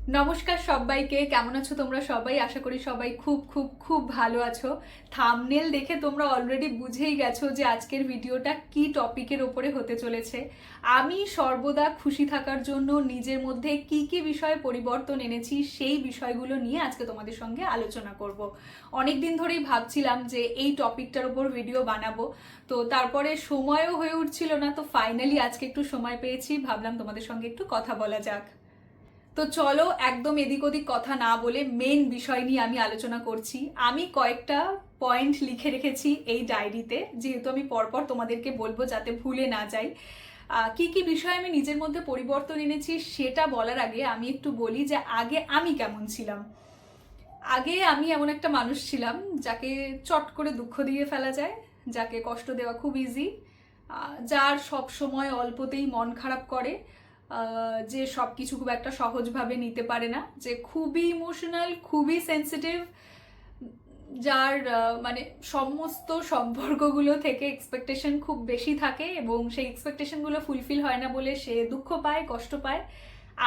নমস্কার সবাইকে, কেমন আছো তোমরা সবাই? আশা করি সবাই খুব খুব খুব ভালো আছো। থামনেল দেখে তোমরা অলরেডি বুঝেই গেছো যে আজকের ভিডিওটা কি টপিকের ওপরে হতে চলেছে। আমি সর্বদা খুশি থাকার জন্য নিজের মধ্যে কি কি বিষয়ে পরিবর্তন এনেছি সেই বিষয়গুলো নিয়ে আজকে তোমাদের সঙ্গে আলোচনা করব। অনেক দিন ধরেই ভাবছিলাম যে এই টপিকটার ওপর ভিডিও বানাবো। তো তারপরে সময়ও হয়ে উঠছিল না, তো ফাইনালি আজকে একটু সময় পেয়েছি। ভাবলাম তোমাদের সঙ্গে একটু কথা বলা যাক। তো চলো একদম এদিক ওদিক কথা না বলে মেন বিষয় নিয়ে আমি আলোচনা করছি। আমি কয়েকটা পয়েন্ট লিখে রেখেছি এই ডায়েরিতে যেহেতু আমি পরপর তোমাদেরকে বলব যাতে ভুলে না যাই। কি কি বিষয় আমি নিজের মধ্যে পরিবর্তন এনেছি সেটা বলার আগে আমি একটু বলি যে আগে আমি কেমন ছিলাম। আগে আমি এমন একটা মানুষ ছিলাম যাকে চট করে দুঃখ দিয়ে ফেলা যায়, যাকে কষ্ট দেওয়া খুব ইজি যার সব সময় অল্পতেই মন খারাপ করে যে সব কিছু খুব একটা সহজভাবে নিতে পারে না, যে খুবই ইমোশনাল খুবই সেন্সিটিভ যার মানে সমস্ত সম্পর্কগুলো থেকে এক্সপেকটেশন খুব বেশি থাকে এবং সেই এক্সপেকটেশনগুলো ফুলফিল হয় না বলে সে দুঃখ পায়, কষ্ট পায়।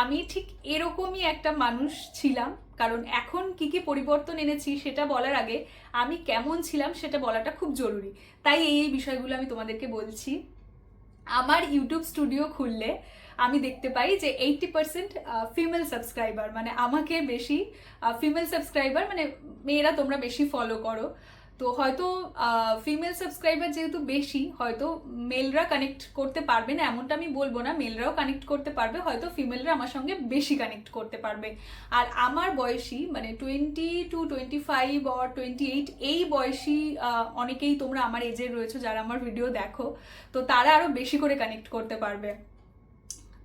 আমি ঠিক এরকমই একটা মানুষ ছিলাম, কারণ এখন কি কি পরিবর্তন এনেছি সেটা বলার আগে আমি কেমন ছিলাম সেটা বলাটা খুব জরুরি। তাই এই বিষয়গুলো আমি তোমাদেরকে বলছি। আমার ইউটিউব স্টুডিও খুললে আমি দেখতে পাই যে এইটটি পার্সেন্ট ফিমেল সাবস্ক্রাইবার মানে আমাকে বেশি ফিমেল সাবস্ক্রাইবার মানে মেয়েরা তোমরা বেশি ফলো করো। তো হয়তো ফিমেল সাবস্ক্রাইবার যেহেতু বেশি, হয়তো মেলরা কানেক্ট করতে পারবে না, এমনটা আমি বলব না মেলরাও কানেক্ট করতে পারবে, হয়তো ফিমেলরা আমার সঙ্গে বেশি কানেক্ট করতে পারবে। আর আমার বয়সী মানে twenty two twenty five or twenty eight এই বয়সী অনেকেই তোমরা আমার এজের রয়েছে, যারা আমার ভিডিও দেখো, তো তারা আরও বেশি করে কানেক্ট করতে পারবে।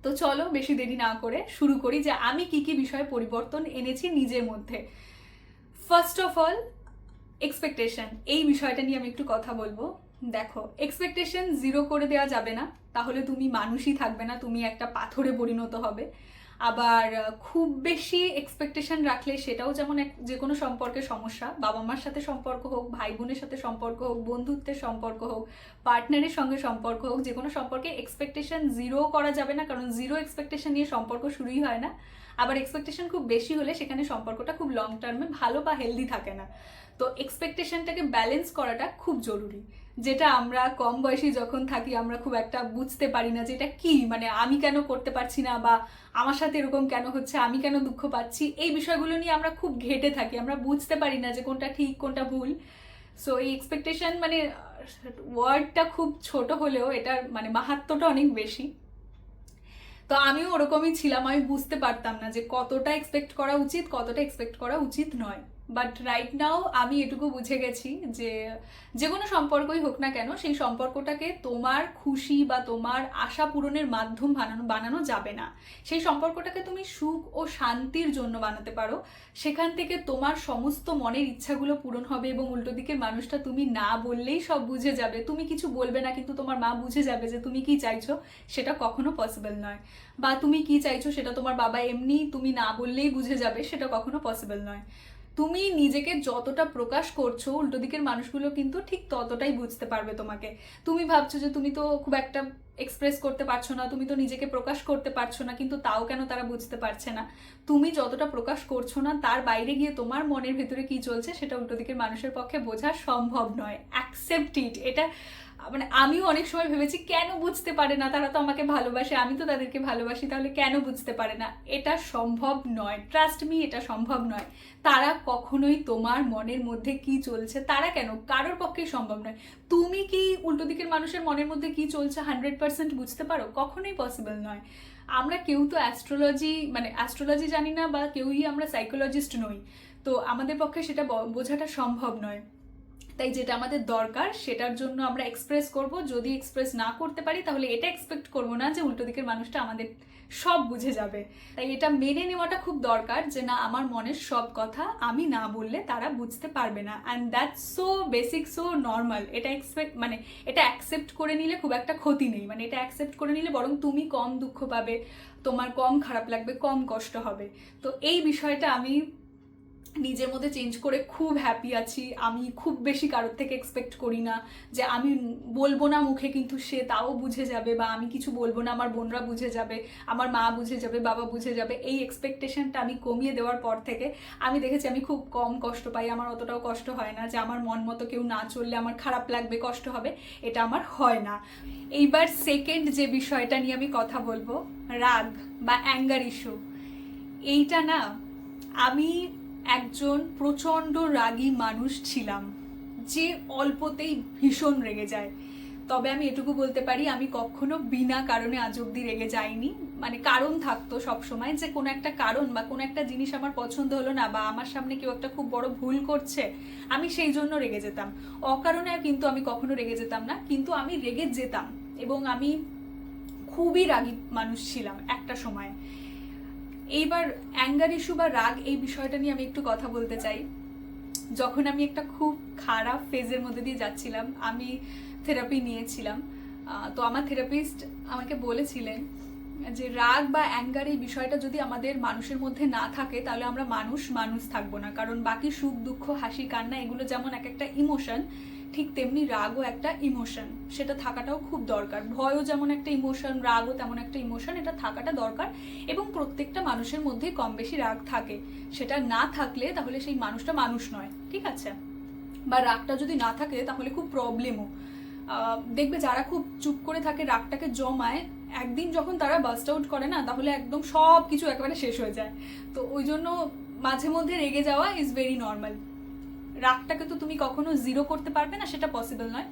তো চলো বেশি দেরি না করে শুরু করি যে আমি কি কি বিষয়ে পরিবর্তন এনেছি নিজের মধ্যে। ফার্স্ট অফ অল এক্সপেকটেশন এই বিষয়টা নিয়ে আমি একটু কথা বলব। দেখো এক্সপেকটেশন জিরো করে দেওয়া যাবে না। তাহলে তুমি মানুষই থাকবে না, তুমি একটা পাথরে পরিণত হবে। আবার খুব বেশি এক্সপেকটেশন রাখলে সেটাও যেমন এক যে কোনো সম্পর্কে সমস্যা। বাবা মার সাথে সম্পর্ক হোক ভাই বোনের সাথে সম্পর্ক হোক, বন্ধুত্বের সম্পর্ক হোক পার্টনারের সঙ্গে সম্পর্ক হোক যে কোনো সম্পর্কে এক্সপেকটেশন জিরো করা যাবে না, কারণ জিরো এক্সপেকটেশন নিয়ে সম্পর্ক শুরুই হয় না। আবার এক্সপেকটেশন খুব বেশি হলে সেখানে সম্পর্কটা খুব লং টার্মে ভালো বা হেলদি থাকে না। তো এক্সপেকটেশনটাকে ব্যালেন্স করাটা খুব জরুরি। যেটা আমরা কম বয়সে যখন থাকি, আমরা খুব একটা বুঝতে পারি না যে এটা কি মানে আমি কেন করতে পারছি না বা আমার সাথে এরকম কেন হচ্ছে, আমি কেন দুঃখ পাচ্ছি, এই বিষয়গুলো নিয়ে আমরা খুব ঘেটে থাকি। আমরা বুঝতে পারি না যে কোনটা ঠিক, কোনটা ভুল। সো এই এক্সপেকটেশন মানে ওয়ার্ডটা খুব ছোট হলেও এটার মানে মাহাত্ম্যটা অনেক বেশি। তো আমিও ওরকমই ছিলাম, আমি বুঝতে পারতাম না যে কতটা এক্সপেক্ট করা উচিত, কতটা এক্সপেক্ট করা উচিত নয়। বাট রাইট নাও আমি এটুকু বুঝে গেছি যে যে কোনো সম্পর্কই হোক না কেন, সেই সম্পর্কটাকে তোমার খুশি বা তোমার আশা পূরণের মাধ্যম বানানো বানানো যাবে না। সেই সম্পর্কটাকে তুমি সুখ ও শান্তির জন্য বানাতে পারো। সেখান থেকে তোমার সমস্ত মনের ইচ্ছাগুলো পূরণ হবে এবং উল্টো দিকের মানুষটা তুমি না বললেই সব বুঝে যাবে। তুমি কিছু বলবে না, কিন্তু তোমার মা বুঝে যাবে যে তুমি কি চাইছো, সেটা কখনো পসিবল নয়। বা তুমি কি চাইছো, সেটা তোমার বাবা এমনি তুমি না বললেই বুঝে যাবে, সেটা কখনো পসিবল নয়। তুমি নিজেকে যতটা প্রকাশ করছ, উল্টো দিকের মানুষগুলো কিন্তু ঠিক ততটাই বুঝতে পারবে তোমাকে। তুমি ভাবছ যে তুমি তো খুব একটা এক্সপ্রেস করতে পারছ না, তুমি তো নিজেকে প্রকাশ করতে পারছ না, কিন্তু তাও কেন তারা বুঝতে পারছে না? তুমি যতটা প্রকাশ করছ না, তার বাইরে গিয়ে তোমার মনের ভেতরে কি চলছে, সেটা উল্টো দিকের মানুষের পক্ষে বোঝা সম্ভব নয়। অ্যাকসেপ্ট ইট এটা মানে আমিও অনেক সময় ভেবেছি, কেন বুঝতে পারে না? তারা তো আমাকে ভালোবাসে, আমি তো তাদেরকে ভালোবাসি, তাহলে কেন বুঝতে পারে না? এটা সম্ভব নয়। ট্রাস্ট মি এটা সম্ভব নয়। তারা কখনোই তোমার মনের মধ্যে কি চলছে, তারা কেন? কারোর পক্ষেই সম্ভব নয়। তুমি কি উল্টো দিকের মানুষের মনের মধ্যে কি চলছে হান্ড্রেড পার্সেন্ট বুঝতে পারো? কখনোই পসিবল নয়। আমরা কেউ তো অ্যাস্ট্রোলজি মানে অ্যাস্ট্রোলজি জানি না বা কেউই আমরা সাইকোলজিস্ট নই। তো আমাদের পক্ষে সেটা বোঝাটা সম্ভব নয়। তাই যেটা আমাদের দরকার, সেটার জন্য আমরা এক্সপ্রেস করব। যদি এক্সপ্রেস না করতে পারি, তাহলে এটা এক্সপেক্ট করব না যে উল্টো দিকের মানুষটা আমাদের সব বুঝে যাবে। তাই এটা মেনে নেওয়াটা খুব দরকার যে না, আমার মনের সব কথা আমি না বললে তারা বুঝতে পারবে না। And that's so basic so normal এটা এক্সপেক্ট মানে এটা অ্যাকসেপ্ট করে নিলে খুব একটা ক্ষতি নেই। মানে এটা অ্যাকসেপ্ট করে নিলে বরং তুমি কম দুঃখ পাবে, তোমার কম খারাপ লাগবে, কম কষ্ট হবে। তো এই বিষয়টা আমি নিজের মধ্যে চেঞ্জ করে খুব হ্যাপি আছি। আমি খুব বেশি কারোর থেকে এক্সপেক্ট করি না যে আমি বলব না মুখে, কিন্তু সে তাও বুঝে যাবে বা আমি কিছু বলব না, আমার বোনরা বুঝে যাবে, আমার মা বুঝে যাবে, বাবা বুঝে যাবে। এই এক্সপেকটেশনটা আমি কমিয়ে দেওয়ার পর থেকে আমি দেখেছি আমি খুব কম কষ্ট পাই। আমার অতটাও কষ্ট হয় না যে আমার মন মতো কেউ না চললে আমার খারাপ লাগবে, কষ্ট হবে, এটা আমার হয় না। এইবার সেকেন্ড যে বিষয়টা নিয়ে আমি কথা বলব, রাগ বা অ্যাঙ্গার ইস্যু এইটা না, আমি একজন প্রচণ্ড রাগী মানুষ ছিলাম, যে অল্পতেই ভীষণ রেগে যায়। তবে আমি এটুকু বলতে পারি, আমি কখনো বিনা কারণে আজ অব্দি রেগে যাইনি। মানে কারণ থাকতো সব সময় যে কোনো একটা কারণ বা কোনো একটা জিনিস আমার পছন্দ হলো না বা আমার সামনে কেউ একটা খুব বড় ভুল করছে, আমি সেই জন্য রেগে যেতাম। অকারণে কিন্তু আমি কখনো রেগে যেতাম না, কিন্তু আমি রেগে যেতাম এবং আমি খুবই রাগী মানুষ ছিলাম একটা সময়। এইবার অ্যাঙ্গার ইস্যু বা রাগ এই বিষয়টা নিয়ে আমি একটু কথা বলতে চাই। যখন আমি একটা খুব খারাপ ফেজের মধ্যে দিয়ে যাচ্ছিলাম, আমি থেরাপি নিয়েছিলাম। তো আমার থেরাপিস্ট আমাকে বলেছিলেন যে, রাগ বা অ্যাঙ্গার এই বিষয়টা যদি আমাদের মানুষের মধ্যে না থাকে, তাহলে আমরা মানুষ মানুষ থাকব না। কারণ বাকি সুখ, দুঃখ, হাসি, কান্না এগুলো যেমন এক একটা ইমোশন ঠিক তেমনি রাগও একটা ইমোশন সেটা থাকাটাও খুব দরকার। ভয়ও যেমন একটা ইমোশন রাগও তেমন একটা ইমোশন এটা থাকাটা দরকার এবং প্রত্যেকটা মানুষের মধ্যেই কম বেশি রাগ থাকে। সেটা না থাকলে তাহলে সেই মানুষটা মানুষ নয়, ঠিক আছে? বা রাগটা যদি না থাকে তাহলে খুব প্রবলেমও দেখবে যারা খুব চুপ করে থাকে, রাগটাকে জমায়, একদিন যখন তারা বাস্ট আউট করে না, তাহলে একদম সব কিছু একেবারে শেষ হয়ে যায়। তো ওই জন্য মাঝে মধ্যে রেগে যাওয়া ইজ ভেরি নর্মাল রাগটাকে তো তুমি কখনো জিরো করতে পারবে না, সেটা পসিবল নয়।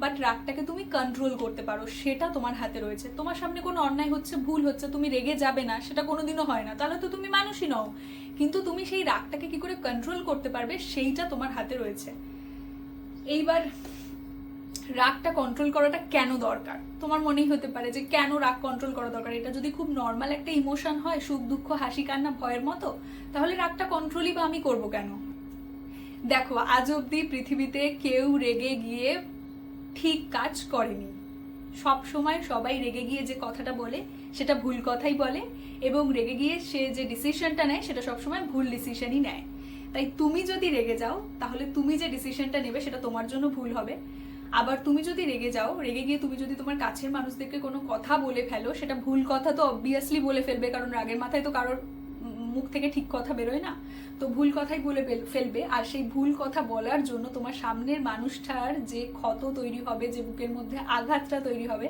বাট রাগটাকে তুমি কন্ট্রোল করতে পারো, সেটা তোমার হাতে রয়েছে। তোমার সামনে কোনো অন্যায় হচ্ছে, ভুল হচ্ছে, তুমি রেগে যাবে না, সেটা কোনোদিনও হয় না। তাহলে তো তুমি মানুষই নও। কিন্তু তুমি সেই রাগটাকে কি করে কন্ট্রোল করতে পারবে, সেইটা তোমার হাতে রয়েছে। এইবার রাগটা কন্ট্রোল করাটা কেন দরকার? তোমার মনেই হতে পারে যে কেন রাগ কন্ট্রোল করা দরকার? এটা যদি খুব নর্মাল একটা ইমোশন হয়, সুখ, দুঃখ, হাসি, কান্না, ভয়ের মতো, তাহলে রাগটা কন্ট্রোলই বা আমি করব কেন? দেখো, আজ অব্দি পৃথিবীতে কেউ রেগে গিয়ে ঠিক কাজ করেনি। সব সময় সবাই রেগে গিয়ে যে কথাটা বলে, সেটা ভুল কথাই বলে এবং রেগে গিয়ে সে যে ডিসিশনটা নেয়, সেটা সবসময় ভুল ডিসিশনই নেয়। তাই তুমি যদি রেগে যাও, তাহলে তুমি যে ডিসিশনটা নেবে, সেটা তোমার জন্য ভুল হবে। আবার তুমি যদি রেগে যাও, রেগে গিয়ে তুমি যদি তোমার কাছের মানুষদেরকে কোনো কথা বলে ফেলো, সেটা ভুল কথা তো অবভিয়াসলি বলে ফেলবে, কারণ রাগের মাথায় তো কারোর মুখ থেকে ঠিক কথা বেরোয় না? তো ভুল কথাই বলে ফেলবে। আর সেই ভুল কথা বলার জন্য তোমার সামনের মানুষটার যে ক্ষত তৈরি হবে, যে বুকের মধ্যে আঘাতটা তৈরি হবে,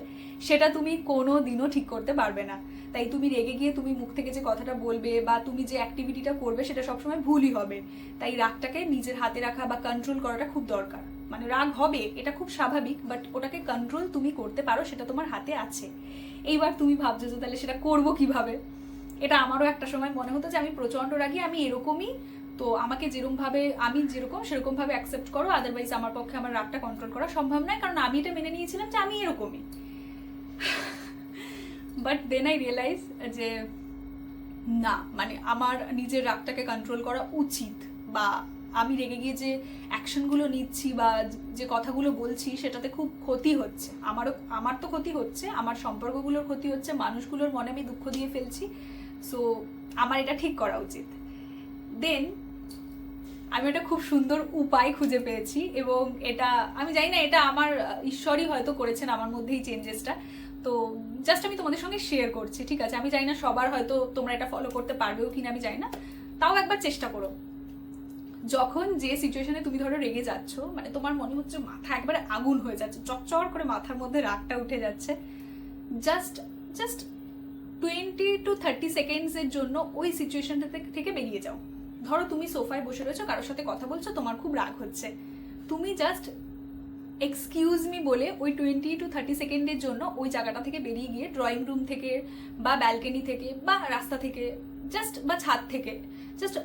সেটা তুমি কোনো দিনও ঠিক করতে পারবে না। তাই তুমি রেগে গিয়ে তুমি মুখ থেকে যে কথাটা বলবে বা তুমি যে অ্যাক্টিভিটিটা করবে, সেটা সবসময় ভুলই হবে। তাই রাগটাকে নিজের হাতে রাখা বা কন্ট্রোল করাটা খুব দরকার। মানে রাগ হবে, এটা খুব স্বাভাবিক বাট ওটাকে কন্ট্রোল তুমি করতে পারো, সেটা তোমার হাতে আছে। এইবার তুমি ভাবছ যে তাহলে সেটা করব কীভাবে? এটা আমারও একটা সময় মনে হতো যে আমি প্রচণ্ড রাগি, আমি এরকমই। তো আমাকে যেরকমভাবে, আমি যেরকম সেরকমভাবে অ্যাকসেপ্ট করো আদারওয়াইজ আমার পক্ষে আমার রাগটা কন্ট্রোল করা সম্ভব নয়, কারণ আমি এটা মেনে নিয়েছিলাম যে আমি এরকমই। বাট দেন আই রিয়েলাইজ যে না মানে আমার নিজের রাগটাকে কন্ট্রোল করা উচিত বা আমি রেগে গিয়ে যে অ্যাকশনগুলো নিচ্ছি বা যে কথাগুলো বলছি সেটাতে খুব ক্ষতি হচ্ছে। আমারও, আমার তো ক্ষতি হচ্ছে, আমার সম্পর্কগুলোর ক্ষতি হচ্ছে, মানুষগুলোর মনে আমি দুঃখ দিয়ে ফেলছি। সো আমার এটা ঠিক করা উচিত। দেন আমি একটা খুব সুন্দর উপায় খুঁজে পেয়েছি এবং এটা, আমি জানি না এটা আমার ঈশ্বরই হয়তো করেছেন, আমার মধ্যেই চেঞ্জেসটা তো জাস্ট আমি তোমাদের সঙ্গে শেয়ার করছি, ঠিক আছে? আমি জানি না সবার হয়তো তোমরা এটা ফলো করতে পারবেও কিনা, আমি জানি না। তাও একবার চেষ্টা করো। যখন যে সিচুয়েশনে তুমি ধরো রেগে যাচ্ছ মানে তোমার মনে হচ্ছে মাথা একবারে আগুন হয়ে যাচ্ছে চকচর করে মাথার মধ্যে রাগটা উঠে যাচ্ছে just just twenty two thirty সেকেন্ডসের জন্য ওই সিচুয়েশনটা থেকে বেরিয়ে যাও। ধরো তুমি সোফায় বসে রয়েছো, কারোর সাথে কথা বলছো, তোমার খুব রাগ হচ্ছে। তুমি জাস্ট এক্সকিউজ মি বলে ওই টোয়েন্টি টু থার্টি সেকেন্ডের জন্য ওই জায়গাটা থেকে বেরিয়ে গিয়ে ড্রয়িং রুম থেকে বা ব্যালকনি থেকে বা রাস্তা থেকে জাস্ট বা ছাদ থেকে জাস্ট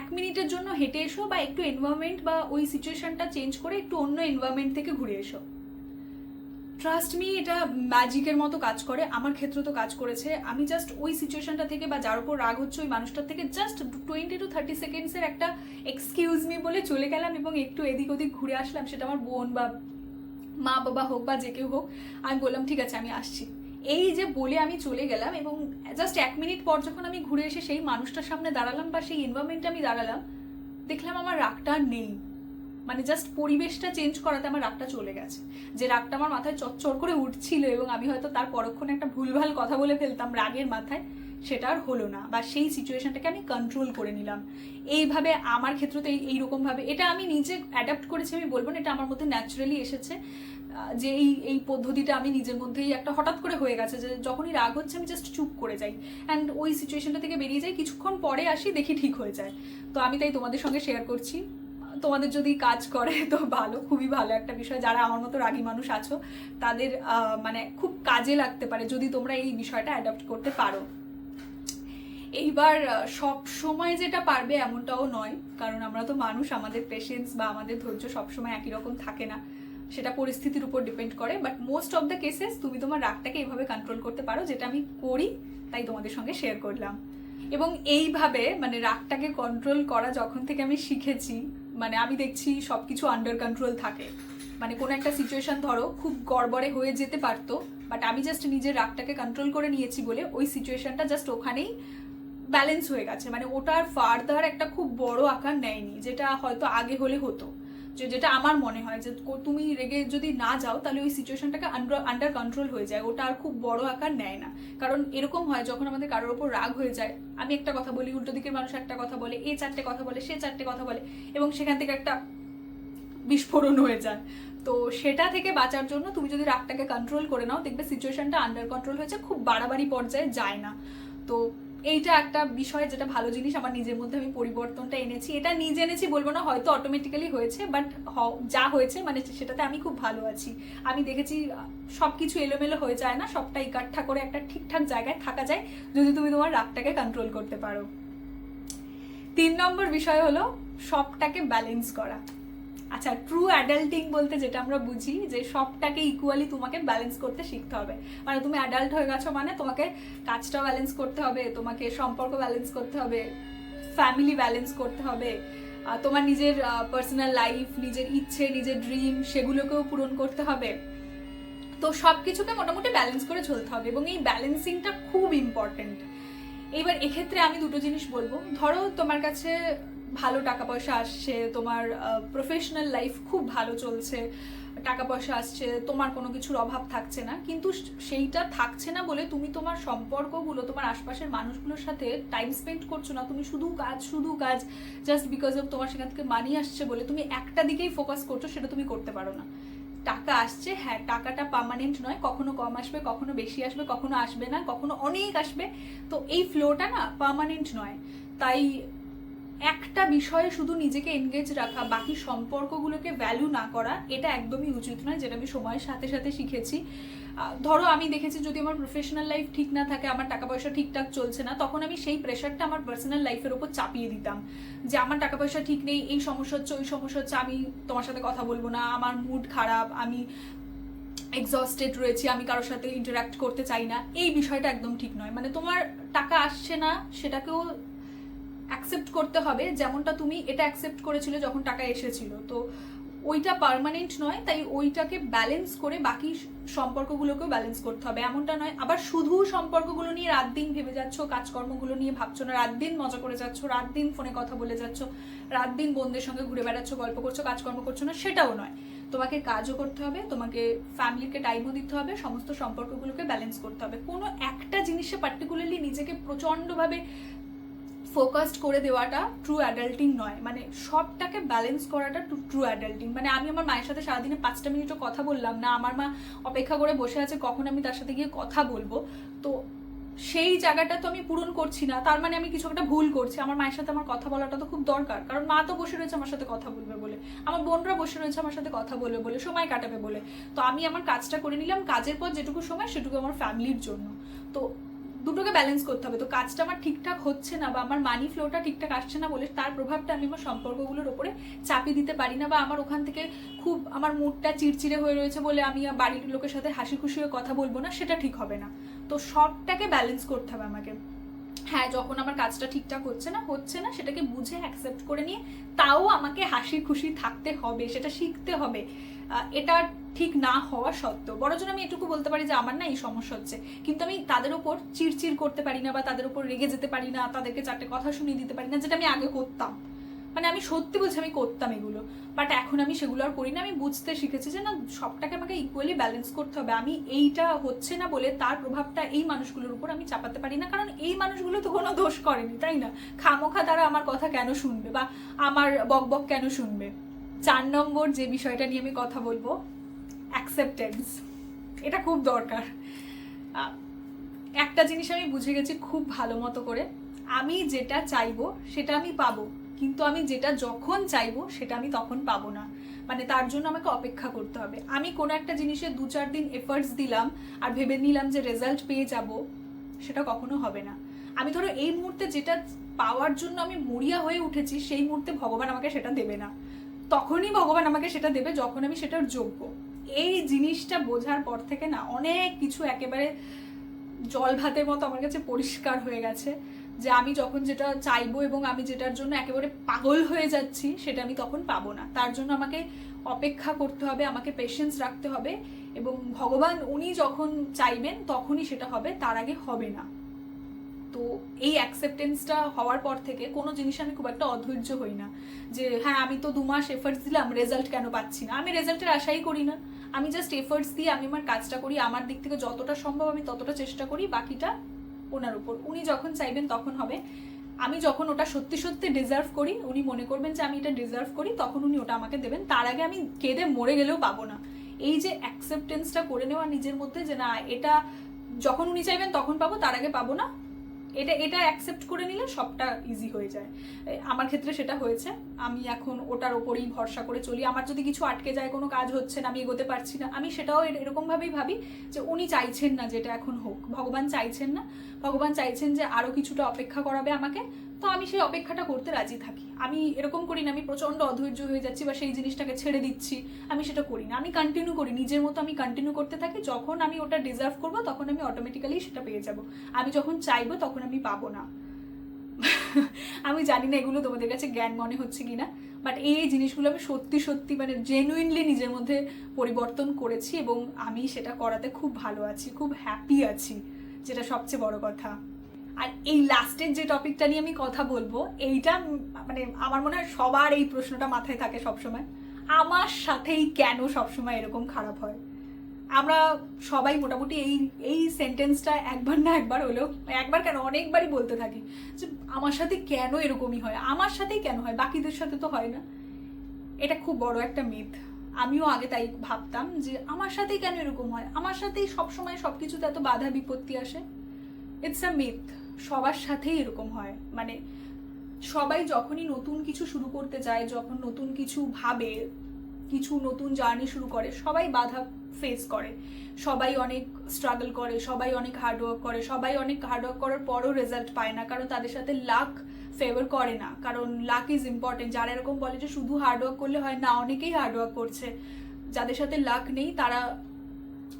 এক মিনিটের জন্য হেঁটে এসো বা একটু এনভায়রনমেন্ট বা ওই সিচুয়েশনটা চেঞ্জ করে একটু অন্য এনভায়রনমেন্ট থেকে ঘুরে এসো। ট্রাস্ট মি এটা ম্যাজিকের মতো কাজ করে, আমার ক্ষেত্রে তো কাজ করেছে। আমি জাস্ট ওই সিচুয়েশনটা থেকে বা যার উপর রাগ হচ্ছে ওই মানুষটার থেকে জাস্ট টোয়েন্টি টু থার্টি সেকেন্ডসের একটা এক্সকিউজ মি বলে চলে গেলাম এবং একটু এদিক ওদিক ঘুরে আসলাম। সেটা আমার বোন বা মা বাবা হোক বা যে কেউ হোক। আমি বললাম, ঠিক আছে, আমি আসছি। এই যে বলে আমি চলে গেলাম এবং জাস্ট এক মিনিট পর যখন আমি ঘুরে এসে সেই মানুষটার সামনে দাঁড়ালাম বা সেই এনভায়রনমেন্টে আমি দাঁড়ালাম, দেখলাম আমার রাগটা নেই। মানে জাস্ট পরিবেশটা চেঞ্জ করাতে আমার রাগটা চলে গেছে। যে রাগটা আমার মাথায় চচ্চর করে উঠছিল এবং আমি হয়তো তার পরক্ষণে একটা ভুলভাল কথা বলে ফেলতাম রাগের মাথায়, সেটা আর হলো না। বা সেই সিচুয়েশনটাকে আমি কন্ট্রোল করে নিলাম। এইভাবে আমার ক্ষেত্রে তো এইরকমভাবে এটা আমি নিজে অ্যাডাপ্ট করেছি, আমি বলব না, এটা আমার মধ্যে ন্যাচারালি এসেছে। যে এই এই পদ্ধতিটা আমি নিজের মধ্যেই একটা হঠাৎ করে হয়ে গেছে যে যখনই রাগ হচ্ছে আমি জাস্ট চুপ করে যাই। অ্যান্ড ওই সিচুয়েশনটা থেকে বেরিয়ে যাই, কিছুক্ষণ পরে আসি, দেখি ঠিক হয়ে যায়। তো আমি তাই তোমাদের সঙ্গে শেয়ার করছি। তোমাদের যদি কাজ করে, তো ভালো, খুবই ভালো একটা বিষয়। যারা আমার মতো রাগী মানুষ আছো, তাদের মানে খুব কাজে লাগতে পারে যদি তোমরা এই বিষয়টা অ্যাডাপ্ট করতে পারো। এইবার সব সময় যেটা পারবে এমনটাও নয়, কারণ আমরা তো মানুষ, আমাদের পেশেন্স বা আমাদের ধৈর্য সবসময় একই রকম থাকে না। সেটা পরিস্থিতির উপর ডিপেন্ড করে but most of the cases তুমি তোমার রাগটাকে এইভাবে কন্ট্রোল করতে পারো, যেটা আমি করি, তাই তোমাদের সঙ্গে শেয়ার করলাম। এবং এইভাবে মানে রাগটাকে কন্ট্রোল করা যখন থেকে আমি শিখেছি মানে আমি দেখছি সব কিছু আন্ডার কন্ট্রোল থাকে। মানে কোনো একটা সিচুয়েশন ধরো, খুব গড়বড়ে হয়ে যেতে পারতো বাট আমি জাস্ট নিজের রাগটাকে কন্ট্রোল করে নিয়েছি বলে ওই সিচুয়েশনটা জাস্ট ওখানেই ব্যালেন্স হয়ে গেছে। মানে ওটার ফার্দার একটা খুব বড় আকার নেয়নি, যেটা হয়তো আগে হলে হতো। যে যেটা আমার মনে হয় যে তুমি রেগে যদি না যাও, তাহলে ওই সিচুয়েশনটাকে আন্ডার কন্ট্রোল হয়ে যায়। ওটা আর খুব বড় আকার নেয় না। কারণ এরকম হয়, যখন আমাদের কারোর ওপর রাগ হয়ে যায়, আমি একটা কথা বলি, উল্টো দিকের মানুষ একটা কথা বলে, এ চারটে কথা বলে, সে চারটে কথা বলে, এবং সেখান থেকে একটা বিস্ফোরণ হয়ে যায়। তো সেটা থেকে বাঁচার জন্য তুমি যদি রাগটাকে কন্ট্রোল করে নাও, দেখবে সিচুয়েশনটা আন্ডার কন্ট্রোল হয়েছে, খুব বাড়াবাড়ি পর্যায়ে যায় না। তো এইটা একটা বিষয় যেটা ভালো জিনিস, আমার নিজের মধ্যে আমি পরিবর্তনটা এনেছি। এটা নিজে এনেছি বলব না, হয়তো অটোমেটিক্যালি হয়েছে বাট যা হয়েছে মানে সেটাতে আমি খুব ভালো আছি। আমি দেখেছি সব কিছু এলোমেলো হয়ে যায় না, সবটা ইকাঠা করে একটা ঠিকঠাক জায়গায় থাকা যায়, যদি তুমি তোমার রাগটাকে কন্ট্রোল করতে পারো। তিন নম্বর বিষয় হলো সবটাকে ব্যালেন্স করা। আচ্ছা ট্রু অ্যাডাল্টিং বলতে যেটা আমরা বুঝি, যে সবটাকে ইকুয়ালি তোমাকে ব্যালেন্স করতে শিখতে হবে। মানে তুমি অ্যাডাল্ট হয়ে গেছো মানে তোমাকে কাজটা ব্যালেন্স করতে হবে, তোমাকে সম্পর্ক ব্যালেন্স করতে হবে ফ্যামিলি ব্যালেন্স করতে হবে তোমার নিজের পার্সোনাল লাইফ নিজের ইচ্ছে, নিজের ড্রিম সেগুলোকেও পূরণ করতে হবে। তো সব কিছুকে মোটামুটি ব্যালেন্স করে চলতে হবে এবং এই ব্যালেন্সিংটা খুব ইম্পর্টেন্ট এবার এক্ষেত্রে আমি দুটো জিনিস বলব। ধরো তোমার কাছে ভালো টাকা পয়সা আসছে, তোমার প্রফেশনাল লাইফ খুব ভালো চলছে টাকা পয়সা আসছে, তোমার কোনো কিছুর অভাব থাকছে না। কিন্তু সেইটা থাকছে না বলে তুমি তোমার সম্পর্কগুলো, তোমার আশপাশের মানুষগুলোর সাথে টাইম স্পেন্ড করছ না। তুমি শুধু কাজ শুধু কাজ জাস্ট বিকজ অফ তোমার সেখান থেকে মানি আসছে বলে তুমি একটা দিকেই ফোকাস করছ, সেটা তুমি করতে পারো না। টাকা আসছে হ্যাঁ টাকাটা পার্মানেন্ট নয়, কখনো কম আসবে, কখনো বেশি আসবে, কখনো আসবে না, কখনো অনেক আসবে। তো এই ফ্লোটা না পার্মানেন্ট নয়। তাই একটা বিষয়ে শুধু নিজেকে এনগেজ রাখা, বাকি সম্পর্কগুলোকে ভ্যালু না করা, এটা একদমই উচিত নয়, যেটা আমি সময়ের সাথে সাথে শিখেছি। ধরো আমি দেখেছি যদি আমার প্রফেশনাল লাইফ ঠিক না থাকে, আমার টাকা পয়সা ঠিকঠাক চলছে না, তখন আমি সেই প্রেশারটা আমার পার্সোনাল লাইফের উপর চাপিয়ে দিতাম। যে আমার টাকা পয়সা ঠিক নেই, এই সমস্যা হচ্ছে, ওই সমস্যা হচ্ছে, আমি তোমার সাথে কথা বলব না, আমার মুড খারাপ, আমি এক্সস্টেড রয়েছি, আমি কারোর সাথে ইন্টারাক্ট করতে চাই না, এই বিষয়টা একদম ঠিক নয়। মানে তোমার টাকা আসছে না, সেটাকেও অ্যাকসেপ্ট করতে হবে, যেমনটা তুমি এটা অ্যাকসেপ্ট করেছিলে যখন টাকা এসেছিল। তো ওইটা পার্মানেন্ট নয়, তাই ওইটাকে ব্যালেন্স করে বাকি সম্পর্কগুলোকেও ব্যালেন্স করতে হবে। এমনটা নয়, আবার শুধু সম্পর্কগুলো নিয়ে রাত দিন ভেবে যাচ্ছ, কাজকর্মগুলো নিয়ে ভাবছ না, রাত দিন মজা করে যাচ্ছ, রাত দিন ফোনে কথা বলে যাচ্ছ, রাত দিন বন্ধুদের সঙ্গে ঘুরে বেড়াচ্ছ, গল্প করছ, কাজকর্ম করছ না, সেটাও নয়। তোমাকে কাজও করতে হবে, তোমাকে ফ্যামিলিকে টাইমও দিতে হবে, সমস্ত সম্পর্কগুলোকে ব্যালেন্স করতে হবে। কোনো একটা জিনিসে পার্টিকুলারলি নিজেকে প্রচণ্ডভাবে ফোকাসড করে দেওয়াটা ট্রু অ্যাডাল্টিং নয়। মানে সবটাকে ব্যালেন্স করাটা ট্রু অ্যাডাল্টিং মানে আমি আমার মায়ের সাথে সারাদিনে পাঁচটা মিনিটও কথা বললাম না, আমার মা অপেক্ষা করে বসে আছে কখন আমি তার সাথে গিয়ে কথা বলব। তো সেই জায়গাটা তো আমি পূরণ করছি না, তার মানে আমি কিছু একটা ভুল করছি। আমার মায়ের সাথে আমার কথা বলাটা তো খুব দরকার, কারণ মা তো বসে রয়েছে আমার সাথে কথা বলবে বলে, আমার বোনরা বসে রয়েছে আমার সাথে কথা বলবে বলে, সময় কাটাবে বলে। তো আমি আমার কাজটা করে নিলাম, কাজের পর যেটুকু সময় সেটুকু আমার ফ্যামিলির জন্য। তো দুটোকে ব্যালেন্স করতে হবে। তো কাজটা আমার ঠিকঠাক হচ্ছে না বা আমার মানি ফ্লোটা ঠিকঠাক আসছে না বলে তার প্রভাবটা আমি আমার সম্পর্কগুলোর ওপরে চাপিয়ে দিতে পারি না বা আমার ওখান থেকে খুব আমার মুডটা চিড়চিড়ে হয়ে রয়েছে বলে আমি বাড়ির লোকের সাথে হাসি খুশি হয়ে কথা বলব না, সেটা ঠিক হবে না। তো সবটাকে ব্যালেন্স করতে হবে আমাকে। হ্যাঁ যখন আমার কাজটা ঠিকঠাক হচ্ছে না হচ্ছে না, সেটাকে বুঝে অ্যাকসেপ্ট করে নিয়ে তাও আমাকে হাসি খুশি থাকতে হবে, সেটা শিখতে হবে। এটা ঠিক না হওয়া সত্ত্বেও। বড়জন আমি এটুকু বলতে পারি যে আমার না এই সমস্যা হচ্ছে। কিন্তু আমি তাদের উপর চিড়চিড় করতে পারি না বা তাদের উপর রেগে যেতে পারি না, তাদেরকে চারটে কথা শুনিয়ে দিতে পারি না, যেটা আমি আগে করতাম। মানে আমি সত্যি বলছি আমি করতাম এগুলো। বাট এখন আমি সেগুলো আর করি না আমি বুঝতে শিখেছি যে না, সবটাকে আমাকে ইকুয়ালি ব্যালেন্স করতে হবে। আমি এইটা হচ্ছে না বলে তার প্রভাবটা এই মানুষগুলোর উপর আমি চাপাতে পারি না। কারণ এই মানুষগুলো তো কোনো দোষ করেনি, তাই না? খামোখা তারা আমার কথা কেন শুনবে? বা আমার বক বক কেন শুনবে? চার নম্বর যে বিষয়টা নিয়ে আমি কথা বলব অ্যাকসেপ্টেন্স এটা খুব দরকার। একটা জিনিস আমি বুঝে গেছি খুব ভালো মতো করে। আমি যেটা চাইব, সেটা আমি পাবো। কিন্তু আমি যেটা যখন চাইব, সেটা আমি তখন পাবো না। মানে তার জন্য আমাকে অপেক্ষা করতে হবে। আমি কোনো একটা জিনিসে দু চার দিন এফার্টস দিলাম আর ভেবে নিলাম যে রেজাল্ট পেয়ে যাব, সেটা কখনো হবে না। আমি ধরো এই মুহূর্তে যেটা পাওয়ার জন্য আমি মরিয়া হয়ে উঠেছি, সেই মুহূর্তে ভগবান আমাকে সেটা দেবে না। তখনই ভগবান আমাকে সেটা দেবে যখন আমি সেটার যোগ্য। এই জিনিসটা বোঝার পর থেকে না, অনেক কিছু একেবারে জল ভাতের মতো আমার কাছে পরিষ্কার হয়ে গেছে। যে আমি যখন যেটা চাইব এবং আমি যেটার জন্য একেবারে পাগল হয়ে যাচ্ছি, সেটা আমি তখন পাবো না। তার জন্য আমাকে অপেক্ষা করতে হবে, আমাকে পেশেন্স রাখতে হবে এবং ভগবান উনি যখন চাইবেন, তখনই সেটা হবে, তার আগে হবে না। তো এই অ্যাকসেপ্টেন্সটা হওয়ার পর থেকে কোনো জিনিস আমি খুব একটা অধৈর্য হই না যে হ্যাঁ আমি তো দু মাস এফার্টস দিলাম রেজাল্ট কেন পাচ্ছি না? আমি রেজাল্টের আশাই করি না। আমি জাস্ট এফার্টস দিয়ে আমি আমার কাজটা করি, আমার দিক থেকে যতটা সম্ভব আমি ততটা চেষ্টা করি, বাকিটা ওনার উপর। উনি যখন চাইবেন তখন হবে। আমি যখন ওটা সত্যি সত্যি ডিজার্ভ করি, উনি মনে করবেন যে আমি এটা ডিজার্ভ করি, তখন উনি ওটা আমাকে দেবেন। তার আগে আমি কেঁদে মরে গেলেও পাবো না। এই যে অ্যাকসেপ্টেন্সটা করে নেওয়া নিজের মধ্যে যে না, এটা যখন উনি চাইবেন তখন পাবো, তার আগে পাবো না এটা এটা অ্যাকসেপ্ট করে নিলে সবটা ইজি হয়ে যায়। আমার ক্ষেত্রে সেটা হয়েছে। আমি এখন ওটার ওপরেই ভরসা করে চলি। আমার যদি কিছু আটকে যায়, কোনো কাজ হচ্ছে না, আমি এগোতে পারছি না, আমি সেটাও এর- এরকমভাবেই ভাবি যে উনি চাইছেন না যেটা এখন হোক। ভগবান চাইছেন না। ভগবান চাইছেন যে আরও কিছুটা অপেক্ষা করাবে আমাকে। তো আমি সেই অপেক্ষাটা করতে রাজি থাকি। আমি এরকম করি না, আমি প্রচণ্ড অধৈর্য হয়ে যাচ্ছি বা সেই জিনিসটাকে ছেড়ে দিচ্ছি, আমি সেটা করি না। আমি কন্টিনিউ করি, নিজের মতো আমি কন্টিনিউ করতে থাকি, যখন আমি ওটা ডিজার্ভ করব, তখন আমি অটোমেটিক্যালি সেটা পেয়ে যাব। আমি যখন চাইব, তখন আমি পাবো না। আমি জানি না এগুলো তোমাদের কাছে জ্ঞান মনে হচ্ছে কি না বাট এই জিনিসগুলো আমি সত্যি সত্যি মানে জেনুইনলি নিজের মধ্যে পরিবর্তন করেছি এবং আমি সেটা করাতে খুব ভালো আছি, খুব হ্যাপি আছি, যেটা সবচেয়ে বড় কথা। আর এই লাস্টের যে টপিকটা নিয়ে আমি কথা বলব, এইটা মানে আমার মনে হয় সবার এই প্রশ্নটা মাথায় থাকে সবসময়। আমার সাথেই কেন সবসময় এরকম খারাপ হয়? আমরা সবাই মোটামুটি এই এই সেন্টেন্সটা একবার না একবার হলেও, একবার কেন অনেকবারই বলতে থাকি যে আমার সাথে কেন এরকমই হয়? আমার সাথেই কেন হয়? বাকিদের সাথে তো হয় না। এটা খুব বড় একটা মিথ আমিও আগে তাই ভাবতাম যে আমার সাথেই কেন এরকম হয়? আমার সাথেই সবসময় সব কিছুতে এত বাধা বিপত্তি আসে? ইটস আ মিথ সবার সাথেই এরকম হয়। মানে সবাই যখনই নতুন কিছু শুরু করতে যায়, যখন নতুন কিছু ভাবে, কিছু নতুন জার্নি শুরু করে, সবাই বাধা ফেস করে। সবাই অনেক স্ট্রাগল করে, সবাই অনেক হার্ডওয়ার্ক করে, সবাই অনেক হার্ডওয়ার্ক করার পরও রেজাল্ট পায় না। কারণ তাদের সাথে লাক ফেভার করে না। কারণ লাক ইজ ইম্পর্টেন্ট যারা এরকম বলে যে শুধু হার্ডওয়ার্ক করলে হয় না, অনেকেই হার্ডওয়ার্ক করছে। যাদের সাথে লাক নেই, তারা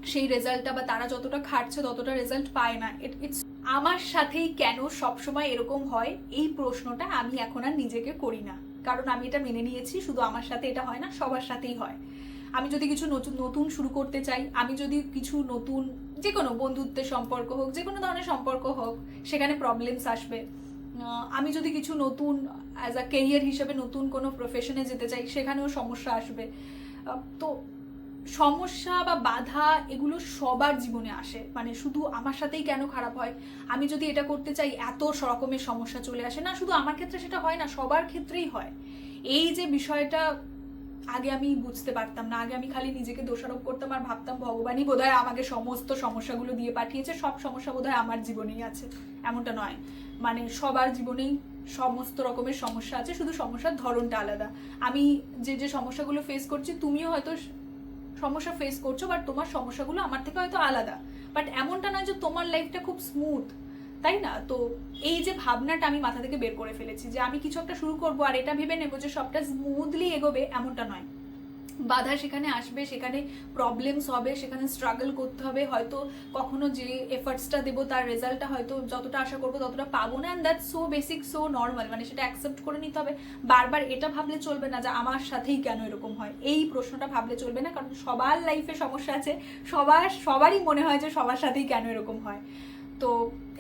সেই রেজাল্টটা বা তারা যতটা খাটছে, ততটা রেজাল্ট পায় না। ইটস আমার সাথেই কেন সবসময় এরকম হয়? এই প্রশ্নটা আমি এখন আর নিজেকে করি না। কারণ আমি এটা মেনে নিয়েছি, শুধু আমার সাথে এটা হয় না, সবার সাথেই হয়। আমি যদি কিছু নতুন নতুন শুরু করতে চাই, আমি যদি কিছু নতুন, যে কোনো বন্ধুত্বের সম্পর্ক হোক, যে কোনো ধরনের সম্পর্ক হোক, সেখানে প্রবলেমস আসবে। আমি যদি কিছু নতুন অ্যাজ আ কেরিয়ার হিসেবে নতুন কোনো প্রফেশনে যেতে চাই, সেখানেও সমস্যা আসবে। তো সমস্যা বা বাধা এগুলো সবার জীবনে আসে। মানে শুধু আমার সাথেই কেন খারাপ হয়? আমি যদি এটা করতে চাই, এত রকমের সমস্যা চলে আসে। না, শুধু আমার ক্ষেত্রে সেটা হয় না, সবার ক্ষেত্রেই হয়। এই যে বিষয়টা আগে আমি বুঝতে পারতাম না, আগে আমি খালি নিজেকে দোষারোপ করতাম আর ভাবতাম ভগবানই বোধহয় আমাকে সমস্ত সমস্যাগুলো দিয়ে পাঠিয়েছে, সব সমস্যা বোধহয় আমার জীবনেই আছে। এমনটা নয়। মানে সবার জীবনেই সমস্ত রকমের সমস্যা আছে, শুধু সমস্যার ধরনটা আলাদা। আমি যে যে সমস্যাগুলো ফেস করছি, তুমিও হয়তো সমস্যা ফেস করছ বাট তোমার সমস্যাগুলো আমার থেকে হয়তো আলাদা। বাট এমনটা নয় যে তোমার লাইফটা খুব স্মুথ তাই না? তো এই যে ভাবনাটা আমি মাথা থেকে বের করে ফেলেছি যে আমি কিছু একটা শুরু করব আর এটা ভেবে নেব যে সবটা স্মুথলি এগোবে, এমনটা নয়। বাধা সেখানে আসবে, সেখানে প্রবলেমস হবে, সেখানে স্ট্রাগল করতে হবে। হয়তো কখনো যে এফার্টসটা দেবো, তার রেজাল্টটা হয়তো যতটা আশা করব ততটা পাবো না। And that so basic so normal মানে সেটা অ্যাকসেপ্ট করে নিতে হবে। বারবার এটা ভাবলে চলবে না যে আমার সাথেই কেন এরকম হয়। এই প্রশ্নটা ভাবলে চলবে না। কারণ সবার লাইফে সমস্যা আছে। সবার, সবারই মনে হয় যে সবার সাথেই কেন এরকম হয়। তো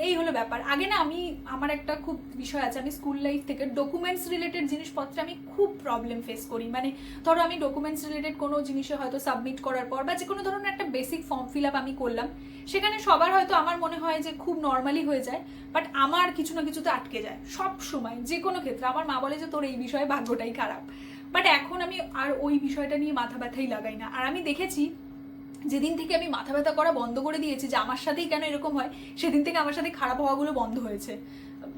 এই হলো ব্যাপার। আগে না আমি, আমার একটা খুব বিষয় আছে, আমি স্কুল লাইফ থেকে ডকুমেন্টস রিলেটেড জিনিসপত্রে আমি খুব প্রবলেম ফেস করি। মানে ধরো আমি ডকুমেন্টস রিলেটেড কোনো জিনিসে হয়তো সাবমিট করার পর বা যে কোনো ধরনের একটা বেসিক ফর্ম ফিল আপ আমি করলাম, সেখানে সবার হয়তো আমার মনে হয় যে খুব নর্মালি হয়ে যায় বাট আমার কিছু না কিছু তো আটকে যায় সব সময় যে কোনো ক্ষেত্রে। আমার মা বলে যে, তোর এই বিষয়ে ভাগ্যটাই খারাপ। বাট এখন আমি আর ওই বিষয়টা নিয়ে মাথা ব্যথাই লাগাই না। আর আমি দেখেছি যেদিন থেকে আমি মাথা ব্যথা করা বন্ধ করে দিয়েছি যে আমার সাথেই কেন এরকম হয়, সেদিন থেকে আমার সাথে খারাপ হওয়াগুলো বন্ধ হয়েছে।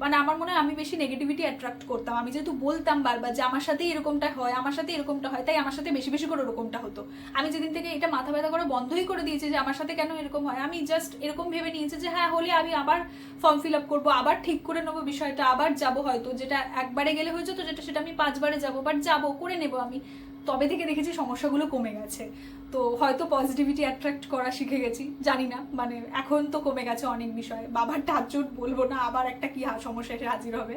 মানে আমার মনে হয় আমি বেশি নেগেটিভিটি অ্যাট্রাক্ট করতাম। আমি যেহেতু বলতাম বারবার যে আমার সাথে এরকমটা হয়, আমার সাথে এরকমটা হয়, তাই আমার সাথে বেশি বেশি করে ওরকমটা হতো। আমি যেদিন থেকে এটা মাথা ব্যথা করা বন্ধই করে দিয়েছি যে আমার সাথে কেন এরকম হয়, আমি জাস্ট এরকম ভেবে নিয়েছি যে হ্যাঁ হলে আমি আবার ফর্ম ফিল আপ করব, আবার ঠিক করে নেব বিষয়টা, আবার যাব হয়তো। যেটা একবারে গেলে হয়ে যেত, যেটা সেটা আমি পাঁচবারে যাব বাট যাব, করে নেব আমি। তবে থেকে দেখেছি সমস্যাগুলো কমে গেছে। তো হয়তো পজিটিভিটি অ্যাট্রাক্ট করা শিখে গেছি, জানি না। মানে এখন তো কমে গেছে অনেক বিষয়। বাবার টাচুট বলব না, আবার একটা কি সমস্যা এসে হাজির হবে।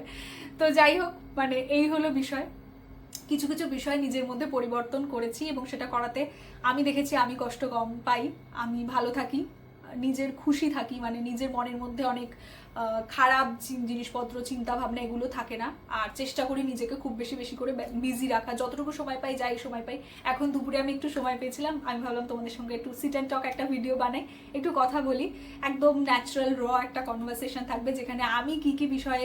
তো যাই হোক মানে এই হলো বিষয়। কিছু কিছু বিষয় নিজের মধ্যে পরিবর্তন করেছি এবং সেটা করাতে আমি দেখেছি আমি কষ্ট কম পাই, আমি ভালো থাকি। নিজের খুশি থাকি মানে নিজের মনের মধ্যে অনেক খারাপ জিনিসপত্র চিন্তা ভাবনা এগুলো থাকে না। আর চেষ্টা করি নিজেকে খুব বেশি বেশি করে বিজি রাখা। যতটুকু সময় পাই যাই সময় পাই। এখন দুপুরে আমি একটু সময় পেয়েছিলাম। আমি ভাবলাম তোমাদের সঙ্গে একটু সিট অ্যান্ড টক একটা ভিডিও বানাই। একটু কথা বলি। একদম ন্যাচারাল র একটা কনভারসেশন থাকবে যেখানে আমি কি কি বিষয়ে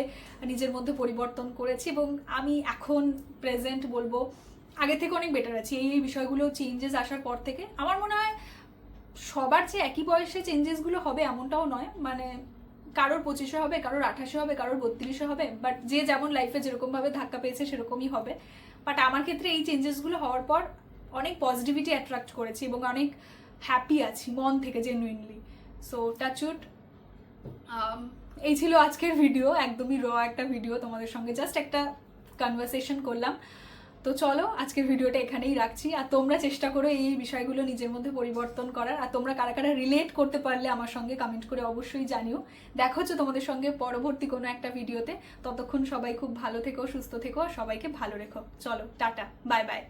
নিজের মধ্যে পরিবর্তন করেছি এবং আমি এখন প্রেজেন্ট বলব, আগে থেকে অনেক বেটার আছি। এই বিষয়গুলো চেঞ্জেস আসার পর থেকে আমার মনে হয় সবার যে একই বয়সে চেঞ্জেসগুলো হবে এমনটাও নয়। মানে কারোর পঁচিশে হবে, কারোর আঠাশে হবে, কারোর বত্রিশে হবে বাট যে যেমন লাইফে যেরকমভাবে ধাক্কা পেয়েছে সেরকমই হবে। বাট আমার ক্ষেত্রে এই চেঞ্জেসগুলো হওয়ার পর অনেক পজিটিভিটি অ্যাট্রাক্ট করেছি এবং অনেক হ্যাপি আছি, মন থেকে জেনুইনলি সো টাচুট এই ছিল আজকের ভিডিও একদমই র একটা ভিডিও তোমাদের সঙ্গে। জাস্ট একটা কনভারসেশন করলাম। তো চলো, আজকের ভিডিওটা এখানেই রাখছি। আর তোমরা চেষ্টা করো এই বিষয়গুলো নিজের মধ্যে পরিবর্তন করার। আর তোমরা কারা কারা রিলেট করতে পারলে আমার সঙ্গে কমেন্ট করে অবশ্যই জানিও। দেখো হচ্ছে তোমাদের সঙ্গে পরবর্তী কোনো একটা ভিডিওতে ততক্ষণ সবাই খুব ভালো থেকো, সুস্থ থেকো সবাইকে ভালো রেখো। চলো, টাটা বাই বাই